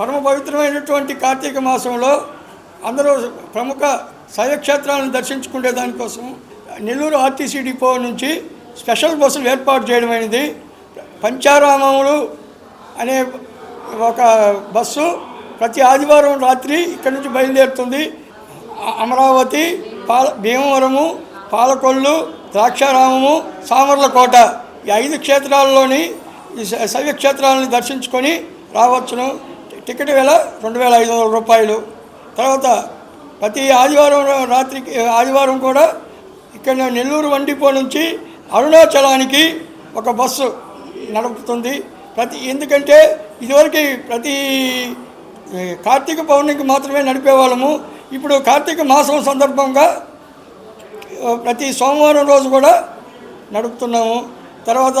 పరమ పవిత్రమైనటువంటి కార్తీక మాసంలో అందరూ ప్రముఖ శైవక్షేత్రాలను దర్శించుకునే దానికోసం నెల్లూరు ఆర్టీసీ డిపో నుంచి స్పెషల్ బస్సులు ఏర్పాటు చేయడమైనది పంచారామములు అనే ఒక బస్సు ప్రతి ఆదివారం రాత్రి ఇక్కడి నుంచి బయలుదేరుతుంది. అమరావతి పాల భీమవరము పాలకొల్లు ద్రాక్షారామము సామర్లకోట ఈ ఐదు క్షేత్రాల్లోని శైవ క్షేత్రాలను దర్శించుకొని రావచ్చును. టికెట్ వేల రెండు వేల ఐదు వందల రూపాయలు. తర్వాత ప్రతి ఆదివారం రాత్రికి ఆదివారం కూడా ఇక్కడ నెల్లూరు వండిపో నుంచి అరుణాచలానికి ఒక బస్సు నడుపుతుంది. ప్రతి ఎందుకంటే ఇదివరకు ప్రతి కార్తీక పౌర్ణమికి మాత్రమే నడిపేవాళ్ళము. ఇప్పుడు కార్తీక మాసం సందర్భంగా ప్రతి సోమవారం రోజు కూడా నడుపుతున్నాము. తర్వాత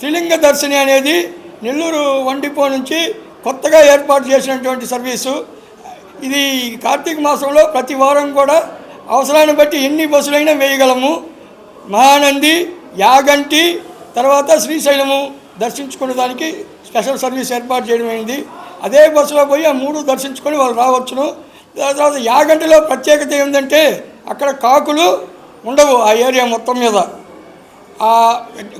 త్రిలింగ దర్శిని అనేది నెల్లూరు వండిపో నుంచి కొత్తగా ఏర్పాటు చేసినటువంటి సర్వీసు. ఇది కార్తీక మాసంలో ప్రతి వారం కూడా అవసరాన్ని బట్టి ఎన్ని బస్సులైనా వేయగలము. మహానంది యాగంటి తర్వాత శ్రీశైలము దర్శించుకునే దానికి స్పెషల్ సర్వీస్ ఏర్పాటు చేయడమైంది అదే బస్సులో పోయి ఆ మూడు దర్శించుకొని వాళ్ళు రావచ్చును. దాని తర్వాత యాగంటిలో ప్రత్యేకత ఏంటంటే అక్కడ కాకులు ఉండవు ఆ ఏరియా మొత్తం మీద. ఆ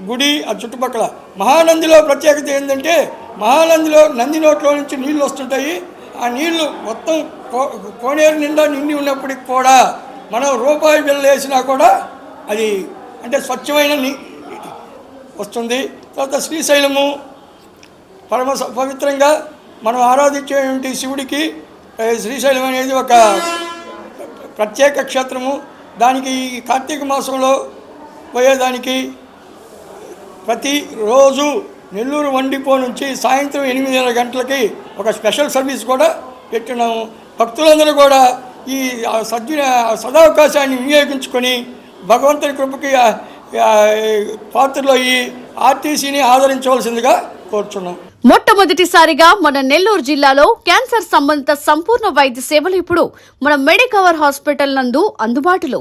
గుడి ఆ చుట్టుపక్కల. మహానందిలో ప్రత్యేకత ఏంటంటే మహానందిలో నంది నోట్లో నుంచి నీళ్ళు వస్తుంటాయి. ఆ నీళ్ళు మొత్తం కో- కోనేరు నిండా నిండి ఉన్నప్పటికి కూడా మనం రూపాయి బిల్లు వేసినా కూడా అది అంటే స్వచ్ఛమైన నీ వస్తుంది. తర్వాత శ్రీశైలము పరమ స- పవిత్రంగా మనం ఆరాధించేటువంటి శివుడికి? శ్రీశైలం అనేది ఒక ప్రత్యేక క్షేత్రము. దానికి ఈ కార్తీక మాసంలో పోయేదానికి ప్రతిరోజు నెల్లూరు వండిపో నుంచి సాయంత్రం ఎనిమిదిన్నర గంటలకి ఒక స్పెషల్ సర్వీస్ కూడా పెట్టినాము భక్తులందరూ కూడా ఈ సద్వి సదావకాశాన్ని వినియోగించుకొని భగవంతుని కృపకి పాత్రలో ఈ ఆర్టీసీని ఆదరించవలసిందిగా కోరుచున్నాం. మొట్టమొదటిసారిగా మన నెల్లూరు జిల్లాలో క్యాన్సర్ సంబంధిత సంపూర్ణ వైద్య సేవలు ఇప్పుడు మన మెడికవర్ హాస్పిటల్ నందు అందుబాటులో.